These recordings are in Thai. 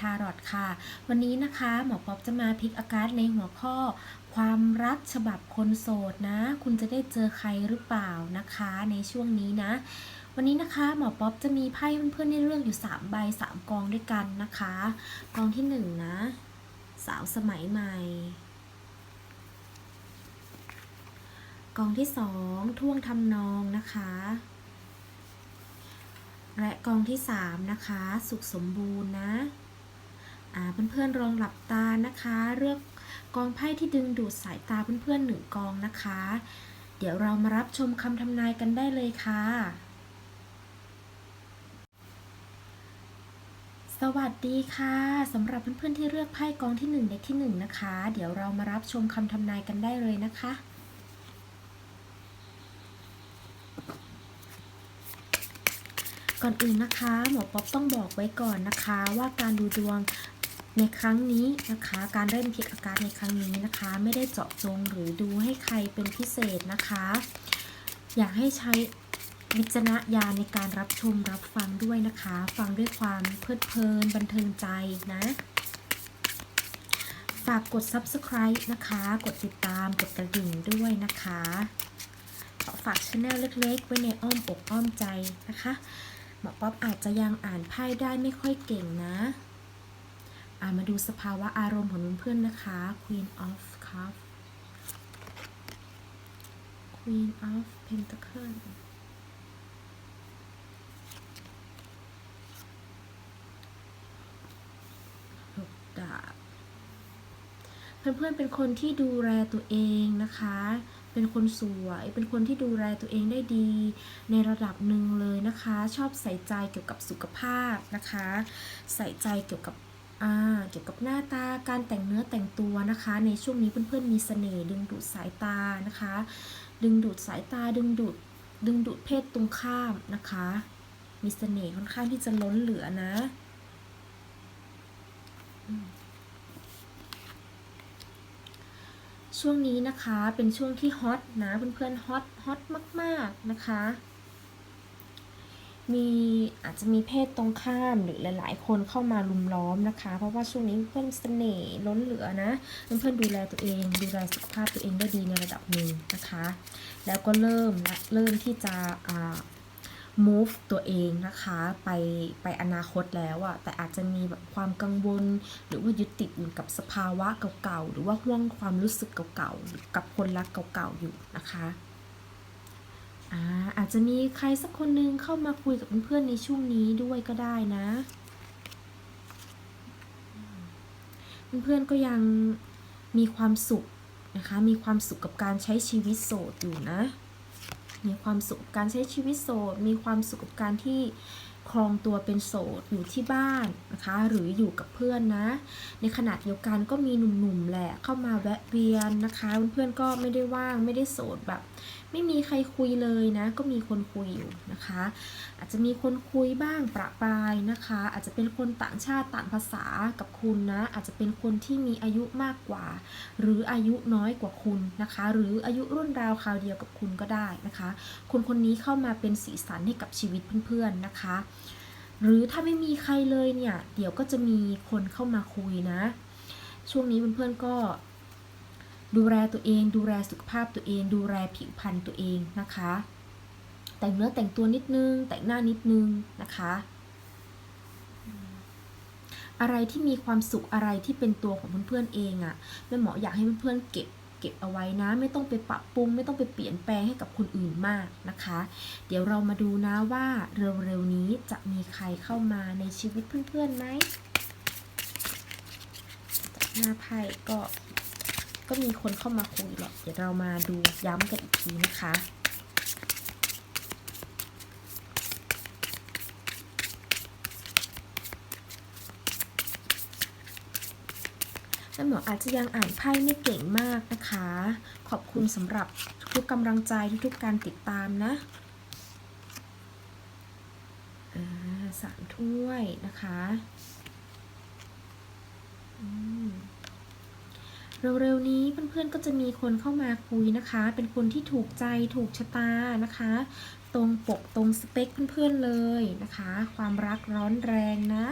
ทารอตค่ะ วันนี้นะคะหมอป๊อปจะมาพิกอากาศในหัวข้อ ความรักฉบับคนโสดนะ คุณจะได้เจอใครหรือเปล่านะคะในช่วงนี้นะ วันนี้นะคะหมอป๊อปจะมีไพ่เพื่อนๆให้เลือกอยู่ 3 ใบ 3 กองด้วยกันนะคะ กองที่ 1 นะ สาวสมัยใหม่ กองที่ 2 ท่วงทำนองนะคะและกองที่ 3 นะคะ สุขสมบูรณ์นะ เพื่อนๆลองหลับตานะคะ เลือกกองไพ่ที่ดึงดูดสายตาเพื่อนๆหนึ่งกองนะคะ เดี๋ยวเรามารับชมคำทำนายกันได้เลยค่ะ สวัสดีค่ะสำหรับเพื่อนๆที่เลือกไพ่กองที่1เด็กที่1นะคะ เดี๋ยวเรามารับชมคำทำนายกันได้เลยนะคะก่อนอื่นนะคะ หมอป๊อปต้องบอกไว้ก่อนนะคะ ว่าการดูดวง ในครั้งนี้นะคะ การเล่นพิกอากาศในครั้งนี้นะคะ ไม่ได้เจาะจงหรือดูให้ใครเป็นพิเศษนะคะ อยากให้ใช้วิจารณญาณในการรับชมรับฟังด้วยนะคะ ฟังด้วยความเพลิดเพลินบันเทิงใจนะ ฝากกด subscribe นะคะ กดติดตามกดกระดิ่งด้วยนะคะขอฝากช anel เล็กๆ ไว้ในอ้อมอกอ้อมใจนะคะหมอป๊อปอาจจะยังอ่านไพ่ได้ไม่ค่อยเก่งนะ มาดูสภาวะอารมณ์ของเพื่อนๆนะคะ Queen of Cup Queen of Pentacle หกดาบเพื่อนๆ เป็นคนที่ดูแลตัวเองนะคะ เป็นคนสวย เป็นคนที่ดูแลตัวเองได้ดี ในระดับหนึ่งเลยนะคะ ชอบใส่ใจเกี่ยวกับสุขภาพนะคะ ใส่ใจเกี่ยวกับ อ่าเกี่ยวกับหน้าตาการแต่งเนื้อแต่งตัวนะคะ ในช่วงนี้เพื่อนๆมีเสน่ห์ดึงดูดสายตานะคะ ดึงดูดสายตาดึงดูดดึงดูดเพศตรงข้ามนะคะ มีเสน่ห์ค่อนข้างที่จะล้นเหลือนะช่วงนี้นะคะเป็นช่วงที่ฮอตนะเพื่อนๆฮอตฮอตมาก ๆ นะคะ มีอาจจะมีเพศตรงข้ามหรือหลาย ๆ คนเข้ามาลุมล้อมนะคะ เพราะว่าช่วงนี้เพื่อนเสน่ห์ล้นเหลือนะเพื่อนๆดูแลตัวเองดูแลสุขภาพตัวเองได้ดีในระดับหนึ่งนะคะ แล้วก็เริ่มเริ่มที่จะ move ตัวเองนะคะไปไปอนาคตแล้วอะแต่อาจจะมีแบบความกังวล หรือว่ายึดติดอยู่กับสภาวะเก่าๆ หรือว่าห่วงความรู้สึกเก่าๆกับคนรักเก่าๆ อยู่นะคะ อาอาจจะมีใครสักคนนึงเข้ามาคุยกับเพื่อนๆในช่วงนี้ด้วยก็ได้นะ เพื่อนๆก็ยังมีความสุขนะคะ มีความสุขกับการใช้ชีวิตโสดอยู่นะ มีความสุขกับการใช้ชีวิตโสด มีความสุขกับการที่ครองตัวเป็นโสดอยู่ที่บ้านนะคะ หรืออยู่กับเพื่อนนะ ในขณะเดียวกันก็มีหนุ่มๆแหละเข้ามาแวะเวียนนะคะ เพื่อนๆก็ไม่ได้ว่างไม่ได้โสดแบบ ไม่มีใครคุยเลยนะ ก็มีคนคุยอยู่นะคะ อาจจะมีคนคุยบ้างประปรายนะคะ อาจจะเป็นคนต่างชาติต่างภาษากับคุณนะ อาจจะเป็นคนที่มีอายุมากกว่า หรืออายุน้อยกว่าคุณนะคะ หรืออายุรุ่นราวคราวเดียวกับคุณก็ได้นะคะ คนคนนี้เข้ามาเป็นสีสันให้กับชีวิตเพื่อนๆนะคะ หรือถ้าไม่มีใครเลยเนี่ย เดี๋ยวก็จะมีคนเข้ามาคุยนะ ช่วงนี้เพื่อนๆก็ ดูแลตัวเอง ดูแลสุขภาพตัวเอง ดูแลผิวพรรณตัวเองนะคะ แต่งเนื้อแต่งตัวนิดนึง แต่งหน้านิดนึงนะคะ อะไรที่มีความสุขอะไรที่เป็นตัวของเพื่อนๆเองอะ่ะแม่หมออยากให้เพื่อนๆเก็บเก็บเอาไว้นะ ไม่ต้องไปปรับปรุง ไม่ต้องไปเปลี่ยนแปลงให้กับคนอื่นมากนะคะ เดี๋ยวเรามาดูนะว่าเร็วๆนี้จะมีใครเข้ามาในชีวิตเพื่อนๆไหมหน้าไพ่ก็ ก็มีคนเข้ามาคุยแหละ เดี๋ยวเรามาดูย้ำกันอีกทีนะคะแม่หมออาจจะยังอ่านไพ่ไม่เก่งมากนะคะ ขอบคุณสำหรับทุกกำลังใจทุกๆการติดตามนะสามถ้วยนะคะ อืม เร็วๆนี้เพื่อนๆก็จะมีคนเข้ามาคุยนะคะ เป็นคนที่ถูกใจถูกชะตานะคะ ตรงปกตรงสเปคเพื่อนๆเลยนะคะ ความรักร้อนแรงนะ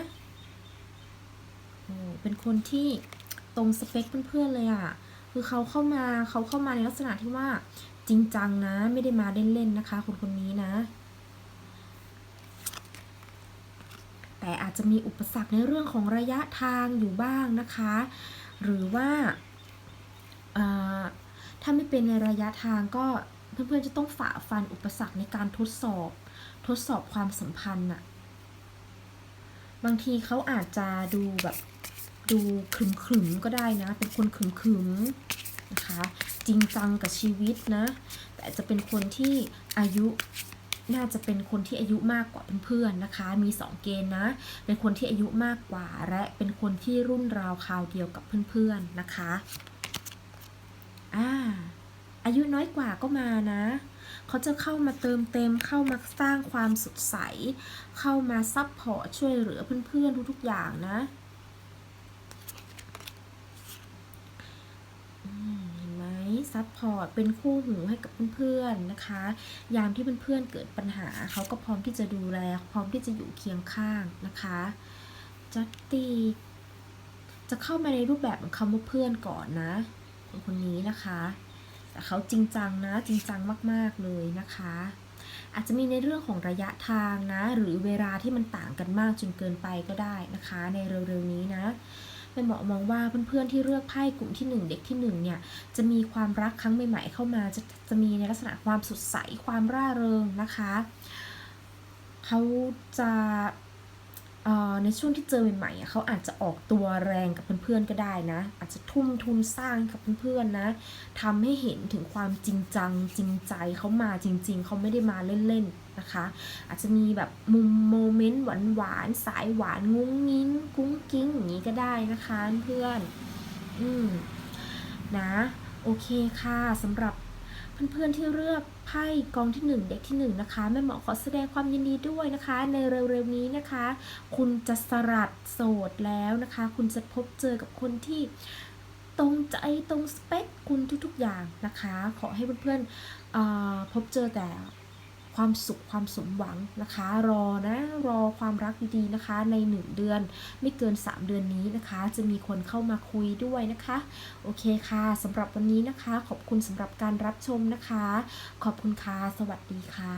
โอ้เป็นคนที่ตรงสเปคเพื่อนๆเลยอะ่ะคือเขาเข้ามาเขาเข้ามาในลักษณะที่ว่าจริงจังนะ ไม่ได้มาเล่นๆนะคะ คนคนนี้นะ แต่อาจจะมีอุปสรรคในเรื่องของระยะทางอยู่บ้างนะคะ หรือว่า ถ้าไม่เป็นในระยะทางก็เพื่อนๆจะต้องฝ่าฟันอุปสรรคในการทดสอบ ทดสอบความสัมพันธ์น่ะบางทีเขาอาจจะดูแบบดูขรึมๆก็ได้นะ เป็นคนขรึมๆนะคะ จริงจังกับชีวิตนะ แต่จะเป็นคนที่อายุน่าจะเป็นคนที่อายุมากกว่าเพื่อนๆนะคะ มีสองเกณฑ์นะ เป็นคนที่อายุมากกว่า และเป็นคนที่รุ่นราวคราวเดียวกับเพื่อนๆนะคะ อ่าอายุน้อยกว่าก็มานะ เขาจะเข้ามาเติมเต็ม เข้ามาสร้างความสดใส เข้ามาซับพอร์ตช่วยเหลือเพื่อนๆทุกๆอย่างนะเห็นไหมซับพอร์ตเป็นคู่หูให้กับเพื่อนๆนะคะ ยามที่เพื่อนๆเกิดปัญหา เขาก็พร้อมที่จะดูแล พร้อมที่จะอยู่เคียงข้างนะคะจัตตีจะเข้ามาในรูปแบบของคำว่าเพื่อนก่อนนะ คนคนนี้นะคะแต่เขาจริงจังนะจริงจังมาก ๆเลยนะคะ อาจจะมีในเรื่องของระยะทางนะ หรือเวลาที่มันต่างกันมากจนเกินไปก็ได้นะคะ ในเร็วๆนี้นะเป็นหมอมองว่าเพื่อนๆที่เลือกไพ่กลุ่มที่ 1 เด็กที่1เนี่ยจะมีความรักครั้งใหม่ๆเข้ามาจะจะมีในลักษณะความสดใสความร่าเริงนะคะ เขาจะ ในช่วงที่เจอใหม่ๆเขาอาจจะออกตัวแรงกับเพื่อนๆก็ได้นะ อาจจะทุ่มทุนสร้างกับเพื่อนๆนะทำให้เห็นถึงความจริงจังจริงใจเขามาจริง ๆเขาไม่ได้มาเล่นๆนะคะ อาจจะมีแบบมุมโมเมนต์หวานๆสายหวานงุ้งงิ้งกุ้งกิ้งอย่างนี้ก็ได้นะคะเพื่อนอืมนะ โอเคค่ะสำหรับเพื่อนๆที่เลือก ไพ่กองที่หนึ่งเด็กที่หนึ่งนะคะแม่หมอขอแสดงความยินดีด้วยนะคะ ในเร็วๆนี้นะคะ คุณจะสลัดโสดแล้วนะคะ คุณจะพบเจอกับคนที่ตรงใจตรงสเปคคุณทุกๆอย่างนะคะ ขอให้เพื่อนๆพบเจอแต่ความสุขความสมหวังนะคะ รอนะรอ ความรักดีๆนะคะ ใน 1 เดือน ไม่เกิน 3 เดือนนี้นะคะ จะมีคนเข้ามาคุยด้วยนะคะ โอเคค่ะสำหรับวันนี้นะคะ ขอบคุณสำหรับการรับชมนะคะ ขอบคุณค่ะสวัสดีค่ะ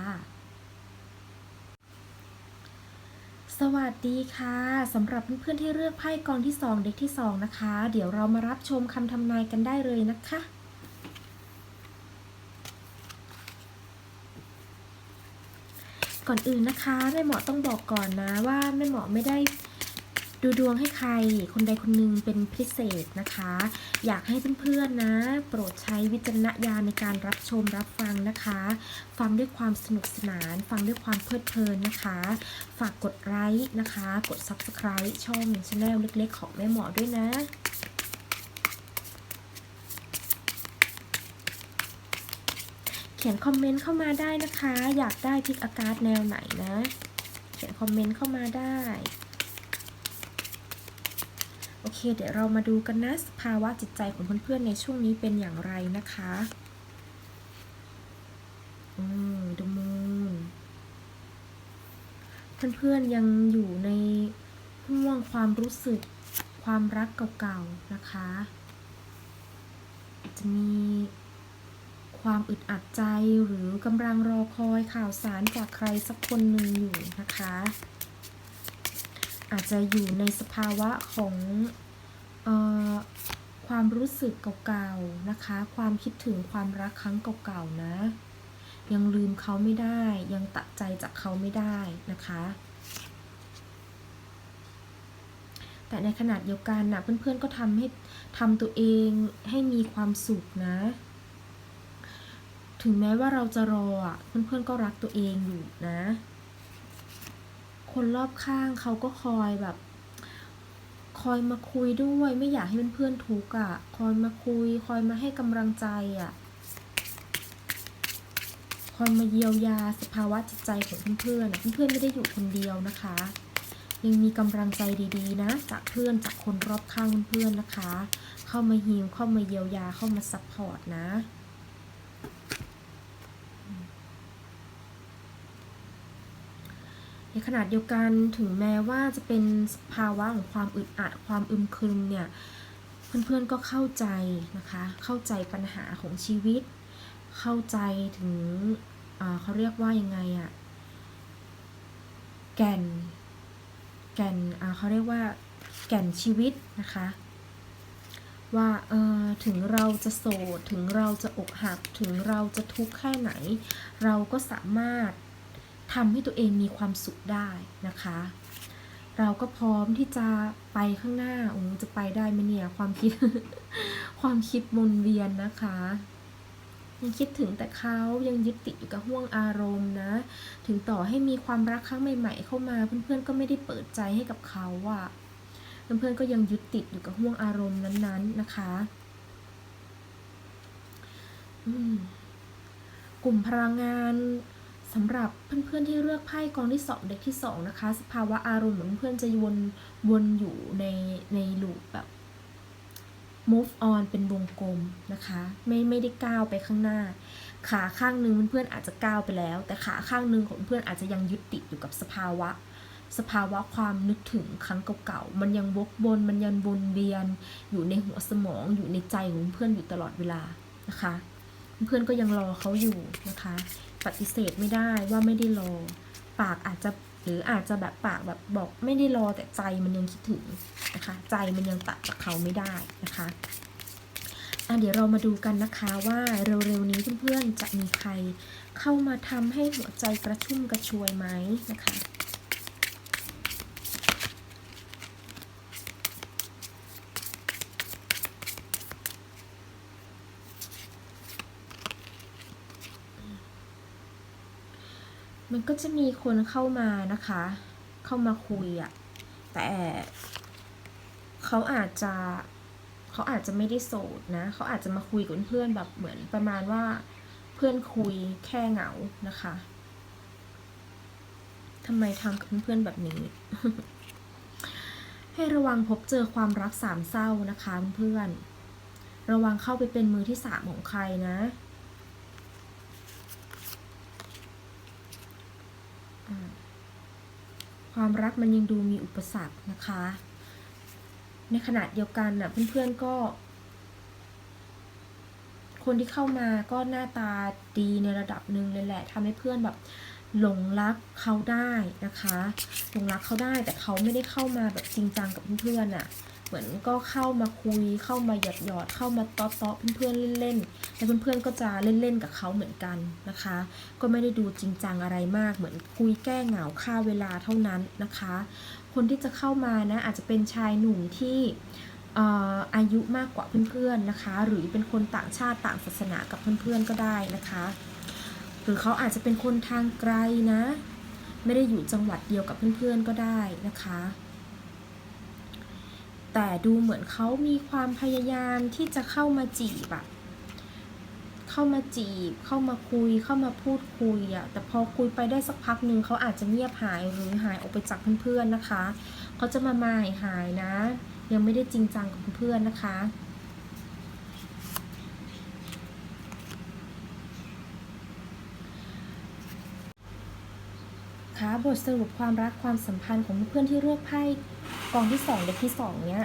สวัสดีค่ะสำหรับเพื่อนๆที่เลือกไพ่กองที่ 2 เด็กที่ 2 นะคะ เดี๋ยวเรามารับชมคำทำนายกันได้เลยนะคะ ก่อนอื่นนะคะแม่หมอต้องบอกก่อนนะว่าแม่หมอไม่ได้ดูดวงให้ใครคนใดคนหนึ่งเป็นพิเศษนะคะ อยากให้เพื่อนๆนะ โปรดใช้วิจารณญาณในการรับชมรับฟังนะคะ ฟังด้วยความสนุกสนาน ฟังด้วยความเพลิดเพลินนะคะ ฝากกดไลค์นะคะ กด Subscribe ช่องช anel เล็กๆ ของแม่หมอด้วยนะ เขียนคอมเมนต์เข้ามาได้นะคะ อยากได้พิกอากาศแนวไหนนะ เขียนคอมเมนต์เข้ามาได้ โอเค เดี๋ยวเรามาดูกันนะสภาวะจิตใจของเพื่อนๆในช่วงนี้เป็นอย่างไรนะคะอืมดูมูนเพื่อนๆยังอยู่ในห่วงความรู้สึกความรักเก่าๆนะคะ จะมี ความอึดอัดใจหรือกำลังรอคอยข่าวสารจากใครสักคนหนึ่งอยู่นะคะ อาจจะอยู่ในสภาวะของออความรู้สึกเก่าๆนะคะ ความคิดถึงความรักครั้งเก่าๆนะ ยังลืมเขาไม่ได้ยังตัดใจจากเขาไม่ได้นะคะแต่ในขณะเดียวกันนะเพื่อนๆก็ทำให้ทำตัวเองให้มีความสุขนะ ถึงแม้ว่าเราจะรออะเพื่อนๆก็รักตัวเองอยู่นะ คนรอบข้างเขาก็คอยแบบ คอยมาคุยด้วย ไม่อยากให้เพื่อนๆทุกข์อะ คอยมาคุย คอยมาให้กำลังใจอะ คอยมาเยียวยาสภาวะจิตใจของเพื่อนๆเพื่อนๆไม่ได้อยู่คนเดียวนะคะ ยังมีกำลังใจดีๆ นะ จากเพื่อนจากคนรอบข้างเพื่อนๆนะคะ เข้ามาฮีลเข้ามาเยียวยาเข้ามาซัพพอร์ตนะ ในขณะเดียวกันถึงแม้ว่าจะเป็นภาวะของความอึดอัดความอึมครึมเนี่ยเพื่อนๆก็เข้าใจนะคะ เข้าใจปัญหาของชีวิต เข้าใจถึงเขาเรียกว่ายังไงอะแก่น แก่นเขาเรียกว่าแก่นชีวิตนะคะ ว่าเออถึงเราจะโสดถึงเราจะอกหัก ถึงเราจะทุกข์แค่ไหน เราก็สามารถ ทำให้ตัวเองมีความสุขได้นะคะ เราก็พร้อมที่จะไปข้างหน้าโอ้จะไปได้ไหมเนี่ยความคิด ความคิดวนเวียนนะคะยังคิดถึงแต่เขายังยึดติดอยู่กับห่วงอารมณ์นะ ถึงต่อให้มีความรักครั้งใหม่ๆ เข้ามาเพื่อนๆก็ไม่ได้เปิดใจให้กับเขาอะเพื่อนๆก็ยังยึดติดอยู่กับห่วงอารมณ์นั้นๆนะคะกลุ่มพลังงาน สำหรับเพื่อนๆที่เลือกไพ่กองที่สองเด็กที่สองนะคะสภาวะอารมณ์เหมือนเพื่อนจะวนวนอยู่ในในลูปแบบ move on เป็นวงกลมนะคะ ไม่ไม่ได้ก้าวไปข้างหน้า ขาข้างหนึ่งเพื่อนๆอาจจะก้าวไปแล้ว แต่ขาข้างหนึ่งของเพื่อนอาจจะยังยึดติดอยู่กับสภาวะ สภาวะความนึกถึงครั้งเก่าๆมันยังวกวนมันยังวนเวียน อยู่ในหัวสมองอยู่ในใจของเพื่อนอยู่ตลอดเวลานะคะ เพื่อนก็ยังรอเขาอยู่นะคะ ปฏิเสธไม่ได้ว่าไม่ได้รอ ปากอาจจะหรืออาจจะแบบปากแบบบอกไม่ได้รอแต่ใจมันยังคิดถึงนะคะ ใจมันยังตัดจากเขาไม่ได้นะคะอะเดี๋ยวเรามาดูกันนะคะว่าเร็วๆนี้เพื่อนๆจะมีใครเข้ามาทำให้หัวใจกระชุ่มกระชวยไหมนะคะ มันก็จะมีคนเข้ามานะคะ เข้ามาคุยอะแต่เขาอาจจะเขาอาจจะไม่ได้โสดนะ เขาอาจจะมาคุยกับเพื่อนแบบเหมือนประมาณว่าเพื่อนคุยแค่เหงานะคะทำไมทำกับเพื่อนแบบนี้ ให้ระวังพบเจอความรักสามเศร้านะคะเพื่อนระวังเข้าไปเป็นมือที่สามของใครนะ ความรักมันยังดูมีอุปสรรคนะคะ ในขณะเดียวกันน่ะเพื่อนๆก็ คนที่เข้ามาก็หน้าตาดีในระดับหนึ่งเลยแหละทำให้เพื่อนแบบหลงรักเขาได้นะคะ หลงรักเขาได้แต่เขาไม่ได้เข้ามาแบบจริงจังกับเพื่อนๆน่ะ เหมือนก็เข้ามาคุยเข้ามาหยอดหยอดเข้ามาตอต๊อเพื่อนๆเล่นๆแล้วเพื่อนๆก็จะเล่นๆกับเขาเหมือนกันนะคะ ก็ไม่ได้ดูจริงจังอะไรมากเหมือนคุยแก้เหงาฆ่าเวลาเท่านั้นนะคะ คนที่จะเข้ามานะอาจจะเป็นชายหนุ่มที่เอ่ออายุมากกว่าเพื่อนๆนะคะ หรือเป็นคนต่างชาติต่างศาสนากับเพื่อนๆก็ได้นะคะ หรือเขาอาจจะเป็นคนทางไกลนะ ไม่ได้อยู่จังหวัดเดียวกับเพื่อนๆก็ได้นะคะ แต่ดูเหมือนเขามีความพยายามที่จะเข้ามาจีบอะเข้ามาจีบ เข้ามาคุย เข้ามาพูดคุยอะแต่พอคุยไปได้สักพักหนึ่งเขาอาจจะเงียบหายหรือหายออกไปจากเพื่อนๆนะคะ เขาจะมามาหายหายนะ ยังไม่ได้จริงจังกับเพื่อนๆนะคะ ค่ะบทสรุปความรักความสัมพันธ์ของเพื่อนที่เลือกไพ่ กองที่สองเด็กที่สองเนี้ย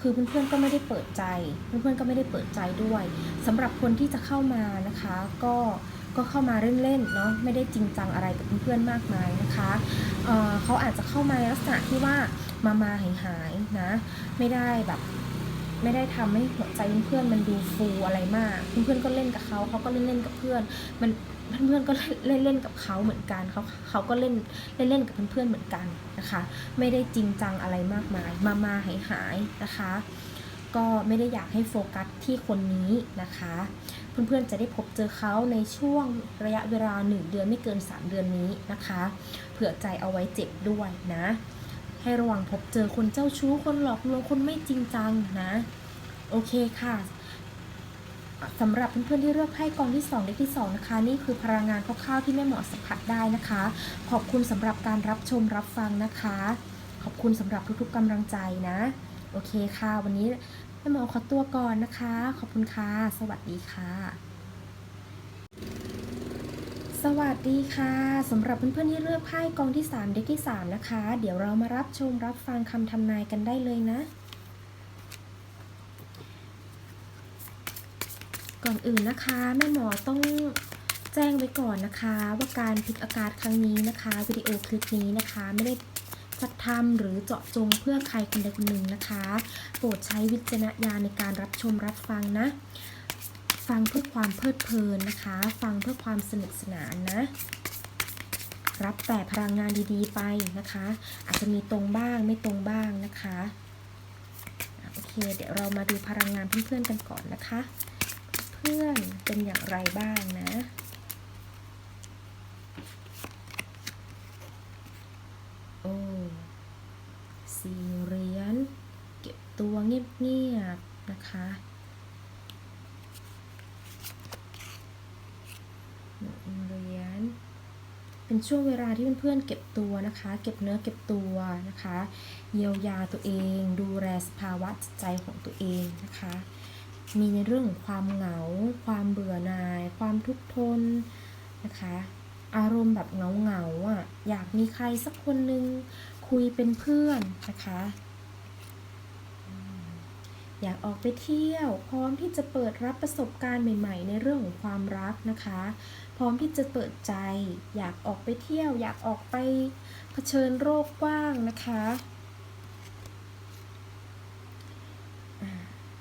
คือเพื่อนๆก็ไม่ได้เปิดใจ เพื่อนๆก็ไม่ได้เปิดใจด้วยสำหรับคนที่จะเข้ามานะคะ ก็ก็เข้ามาเล่นๆเนาะไม่ได้จริงจังอะไรกับเพื่อนๆมากมายนะคะเเขาอาจจะเข้ามาลักษณะที่ว่ามามาหายหายๆนะ ไม่ได้แบบ ไม่ได้ทำให้หัวใจเพื่อนมันดูฟูอะไรมาก เพื่อนๆก็เล่นกับเขาเขาก็เล่นเล่นกับเพื่อน มันเพื่อนๆก็เล่นเล่นกับเขาเหมือนกันเขาเขาก็เล่นเล่นเล่นกับเพื่อนๆเหมือนกันนะคะ ไม่ได้จริงจังอะไรมากมาย มามาหายหายนะคะ ก็ไม่ได้อยากให้โฟกัสที่คนนี้นะคะ เพื่อนๆจะได้พบเจอเขาในช่วงระยะเวลา 1 เดือนไม่เกิน 3 เดือนนี้นะคะ เผื่อใจเอาไว้เจ็บด้วยนะ ให้ระวังพบเจอคนเจ้าชู้คนหลอกลวงคนไม่จริงจังนะ โอเคค่ะสำหรับเพื่อนๆที่เลือกไพ่กองที่2เด็กที่2นะคะนี่คือพลังงานคร่าวๆที่แม่หมอสัมผัสได้นะคะ ขอบคุณสำหรับการรับชมรับฟังนะคะ ขอบคุณสำหรับทุกๆกำลังใจนะ โอเคค่ะ วันนี้แม่หมอขอตัวก่อนนะคะ ขอบคุณค่ะ สวัสดีค่ะ สวัสดีค่ะสำหรับเพื่อนๆที่เลือกไพ่กองที่ 3 เด็กที่ 3 นะคะ เดี๋ยวเรามารับชมรับฟังคำทำนายกันได้เลยนะ ก่อนอื่นนะคะแม่หมอต้องแจ้งไว้ก่อนนะคะ ว่าการพลิกอากาศครั้งนี้นะคะ วิดีโอคลิปนี้นะคะ ไม่ได้จัดทำหรือเจาะจงเพื่อใครคนใดคนหนึ่งนะคะ โปรดใช้วิจารณญาณในการรับชมรับฟังนะ ฟังเพื่อความเพลิดเพลินนะคะ ฟังเพื่อความสนุกสนานนะ รับแต่พลังงานดีๆไปนะคะ อาจจะมีตรงบ้างไม่ตรงบ้างนะคะโอเค เดี๋ยวเรามาดูพลังงานเพื่อนๆกันก่อนนะคะ เพื่อนเป็นอย่างไรบ้างนะโอ้สี่เหรียญเก็บตัวเงียบๆนะคะ ช่วงเวลาที่เพื่อนๆเก็บตัวนะคะ เก็บเนื้อเก็บตัวนะคะ เยียวยาตัวเอง ดูแลสภาวะจิตใจของตัวเองนะคะ มีในเรื่องของความเหงา ความเบื่อหน่าย ความทุกข์ทนนะคะ อารมณ์แบบเหงาเหงาๆอะอยากมีใครสักคนนึงคุยเป็นเพื่อนนะคะ อยากออกไปเที่ยว พร้อมที่จะเปิดรับประสบการณ์ใหม่ ๆ ในเรื่องของความรักนะคะ พร้อมที่จะเปิดใจ อยากออกไปเที่ยว อยากออกไปเผชิญโรคกว้างนะคะ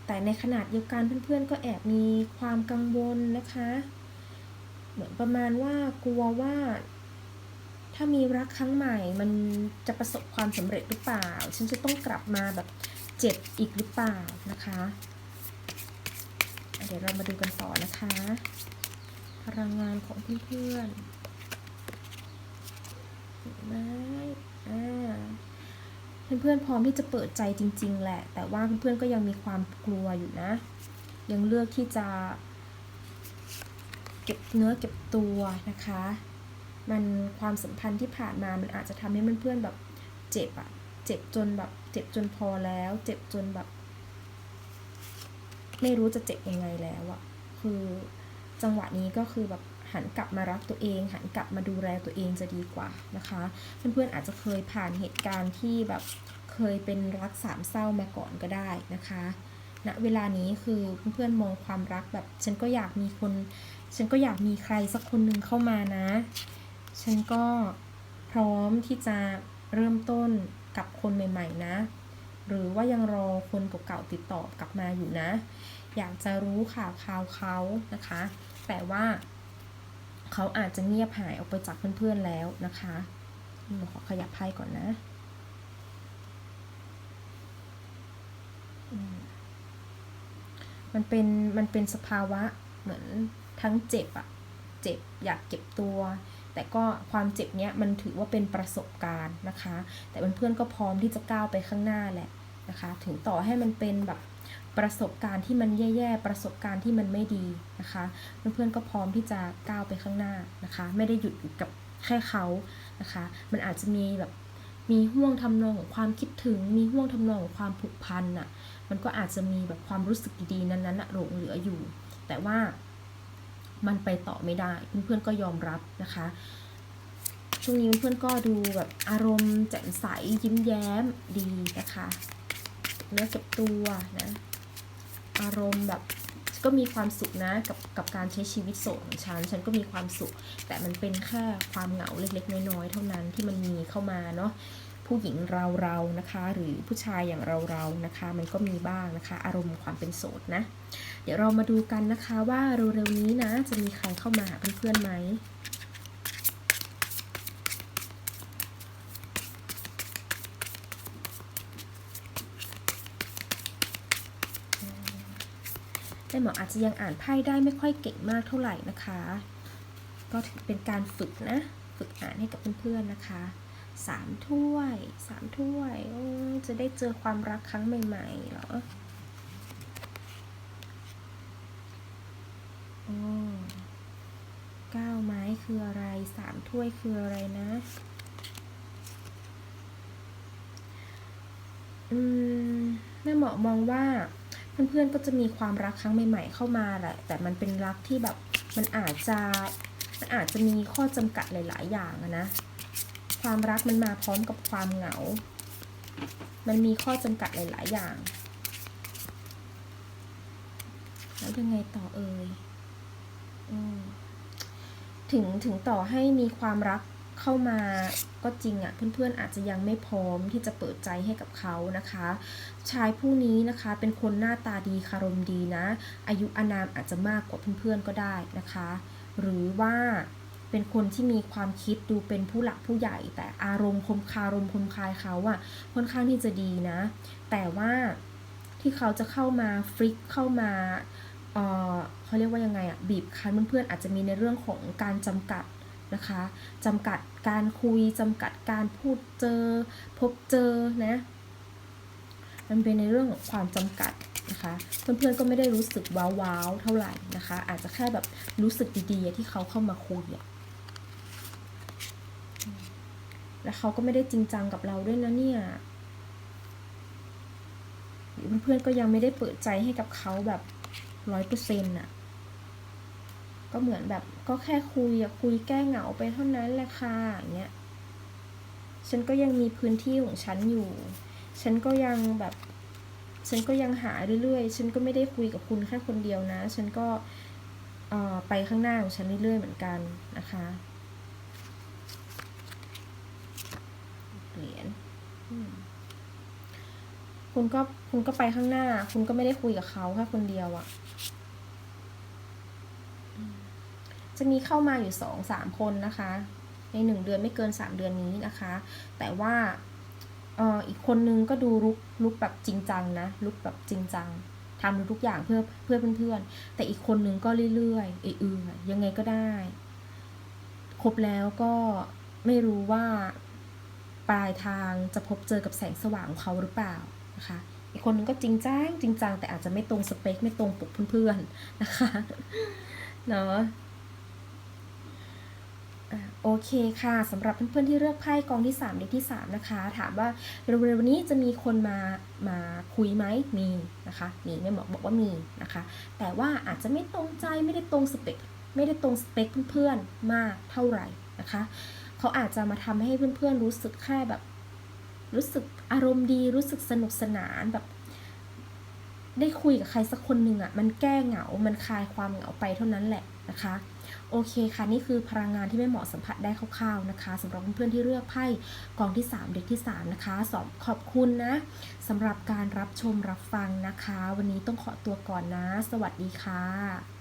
แต่ในขนาดเดียวกันเพื่อนๆก็แอบมีความกังวลนะคะ เหมือนประมาณว่ากลัวว่า ถ้ามีรักครั้งใหม่มันจะประสบความสำเร็จหรือเปล่า ฉันจะต้องกลับมาแบบ เจ็บอีกหรือเปล่านะคะ เดี๋ยวเรามาดูกันต่อนะคะ พลังงานของเพื่อนๆนไหมอ่าเพื่อนๆพร้อมที่จะเปิดใจจริง ๆ แหละ แต่ว่าเพื่อนๆก็ยังมีความกลัวอยู่นะ ยังเลือกที่จะเก็บเนื้อเก็บตัวนะคะ มันความสัมพันธ์ที่ผ่านมา มันอาจจะทำให้เพื่อนๆแบบเจ็บอะเจ็บจนแบบ เจ็บจนพอแล้ว เจ็บจนแบบ ไม่รู้จะเจ็บยังไงแล้วอะคือจังหวะนี้ก็คือแบบหันกลับมารักตัวเอง หันกลับมาดูแลตัวเองจะดีกว่านะคะ เพื่อนๆอาจจะเคยผ่านเหตุการณ์ที่แบบเคยเป็นรักสามเศร้ามาก่อนก็ได้นะคะณเวลานี้คือเพื่อนๆมองความรักแบบฉันก็อยากมีคน ฉันก็อยากมีใครสักคนหนึ่งเข้ามานะ ฉันก็พร้อมที่จะเริ่มต้น กับคนใหม่ ๆ นะ หรือว่ายังรอคนเก่าๆติดต่อกลับมาอยู่นะ อยากจะรู้ข่าวข่าวเขานะคะ แต่ว่าเขาอาจจะเงียบหายออกไปจากเพื่อนๆแล้วนะคะหนูขอขยับไพ่ก่อนนะมมันเป็นมันเป็นสภาวะเหมือนทั้งเจ็บอะเจ็บอยากเก็บตัว แต่ก็ความเจ็บเนี้ยมันถือว่าเป็นประสบการณ์นะคะ แต่เพื่อนๆก็พร้อมที่จะก้าวไปข้างหน้าแหละนะคะ ถึงต่อให้มันเป็นแบบประสบการณ์ที่มันแย่ๆ ประสบการณ์ที่มันไม่ดีนะคะ เพื่อนๆก็พร้อมที่จะก้าวไปข้างหน้านะคะ ไม่ได้หยุดอยู่กับแค่เขานะคะ มันอาจจะมีแบบมีห่วงทำนองของความคิดถึง มีห่วงทำนองของความผูกพันน่ะ มันก็อาจจะมีแบบความรู้สึกดีๆ นั้นๆหลงเหลืออยู่ แต่ว่า มันไปต่อไม่ได้ เพื่อนๆก็ยอมรับนะคะ ช่วงนี้เพื่อนๆก็ดูแบบอารมณ์แจ่มใสยิ้มแย้มดีนะคะเนื้อเก็บตัวนะอารมณ์แบบก็มีความสุขนะกับกับการใช้ชีวิตโสดของฉัน ฉันก็มีความสุข แต่มันเป็นแค่ความเหงาเล็กๆ น้อยๆ เท่านั้นที่มันมีเข้ามาเนาะ ผู้หญิงเราเราๆนะคะ หรือผู้ชายอย่างเราเราๆนะคะ มันก็มีบ้างนะคะ อารมณ์ความเป็นโสดนะ เดี๋ยวเรามาดูกันนะคะว่าเร็วๆนี้นะ จะมีใครเข้ามาหาเพื่อนๆไหมแม่หมออาจจะยังอ่านไพ่ได้ไม่ค่อยเก่งมากเท่าไหร่นะคะ ก็ถือเป็นการฝึกนะ ฝึกอ่านให้กับเพื่อนๆนะคะ สามถ้วยสามถ้วยจะได้เจอความรักครั้งใหม่ๆเหรอโอ้เก้าไม้คืออะไรสามถ้วยคืออะไรนะอืมแม่หมอมองว่าเพื่อนๆก็จะมีความรักครั้งใหม่ๆเข้ามาแหละ แต่มันเป็นรักที่แบบมันอาจจะมันอาจจะมีข้อจำกัดหลาย ๆ อย่างนะ ความรักมันมาพร้อมกับความเหงา มันมีข้อจำกัดหลาย ๆ อย่าง แล้วยังไงต่อเอ่ยอถึงถึงต่อให้มีความรักเข้ามาก็จริงอะ่ะเพื่อนๆอาจจะยังไม่พร้อมที่จะเปิดใจให้กับเขานะคะ ชายผู้นี้นะคะเป็นคนหน้าตาดีคารมดีนะ อายุอานามอาจจะมากกว่าเพื่อนๆก็ได้นะคะ หรือว่า เป็นคนที่มีความคิดดูเป็นผู้หลักผู้ใหญ่ แต่อารมณ์คมคารมคมคายเขาอะค่อนข้างที่จะดีนะ แต่ว่าที่เขาจะเข้ามาฟลิกเข้ามาเออเขาเรียกว่ายังไงอะบีบคั้นเพื่อนๆอาจจะมีในเรื่องของการจำกัดนะคะจำกัดการคุยจำกัดการพูดเจอ พบเจอนะมันเป็นในเรื่องของความจำกัดนะคะเพื่อนๆก็ไม่ได้รู้สึกว้าวๆเท่าไหร่นะคะ อาจจะแค่แบบรู้สึกดีๆที่เขาเข้ามาคุยอะ แล้วเขาก็ไม่ได้จริงจังกับเราด้วยนะเนี่ยเพื่อนๆก็ยังไม่ได้เปิดใจให้กับเขาแบบร้อยเปอร์เซ็นต์อะ ก็เหมือนแบบก็แค่คุยอะคุยแก้เหงาไปเท่านั้นแหละค่ะอย่างเงี้ย ฉันก็ยังมีพื้นที่ของฉันอยู่ ฉันก็ยังแบบ ฉันก็ยังหาเรื่อยๆ ฉันก็ไม่ได้คุยกับคุณแค่คนเดียวนะ ฉันก็ไปข้างหน้าของฉันเรื่อยๆเหมือนกันนะคะ เหรียญคุณก็คุณก็ไปข้างหน้า คุณก็ไม่ได้คุยกับเขาแค่คนเดียวอะอืมจะมีเข้ามาอยู่สองสามคนนะคะ ในหนึ่งเดือนไม่เกินสามเดือนนี้นะคะ แต่ว่าเอ่ออีกคนนึงก็ดูลุกลุกแบบจริงจังนะลุกแบบจริงจังทำทุกอย่างเพื่อเพื่อเพื่อนๆ แต่อีกคนนึงก็เรื่อยๆเอื่อยยังไงก็ได้ ครบแล้วก็ไม่รู้ว่า ปลายทางจะพบเจอกับแสงสว่างของเขาหรือเปล่านะคะอีกคนนึงก็จริงจังจริงจังแต่อาจจะไม่ตรงสเปคไม่ตรงปกเพื่อนๆนะคะเนาะโอเคค่ะสำหรับเพื่อนๆที่เลือกไพ่กองที่3เด็กที่ 3 นะคะ ถามว่าเร็วๆนี้จะมีคนมามาคุยไหมมีนะคะมีแม่หมอบอกว่ามีนะคะ แต่ว่าอาจจะไม่ตรงใจไม่ได้ตรงสเปคไม่ได้ตรงสเปคเพื่อนๆมากเท่าไหร่นะคะ เขาอาจจะมาทำให้เพื่อนๆรู้สึกแค่แบบ รู้สึกอารมณ์ดีรู้สึกสนุกสนานแบบ ได้คุยกับใครสักคนหนึ่งอะ่ะ มันแก้เหงา มันคลายความเหงาไปเท่านั้นแหละนะคะโอเคค่ะนี่คือพลังงานที่ไม่เหมาะสัมผัสได้คร่าวๆนะคะสำหรับเพื่อนๆที่เลือกไพ่กองที่ 3 เด็กที่ 3 นะคะสอบขอบคุณนะสำหรับการรับชมรับฟังนะคะ วันนี้ต้องขอตัวก่อนนะ สวัสดีค่ะ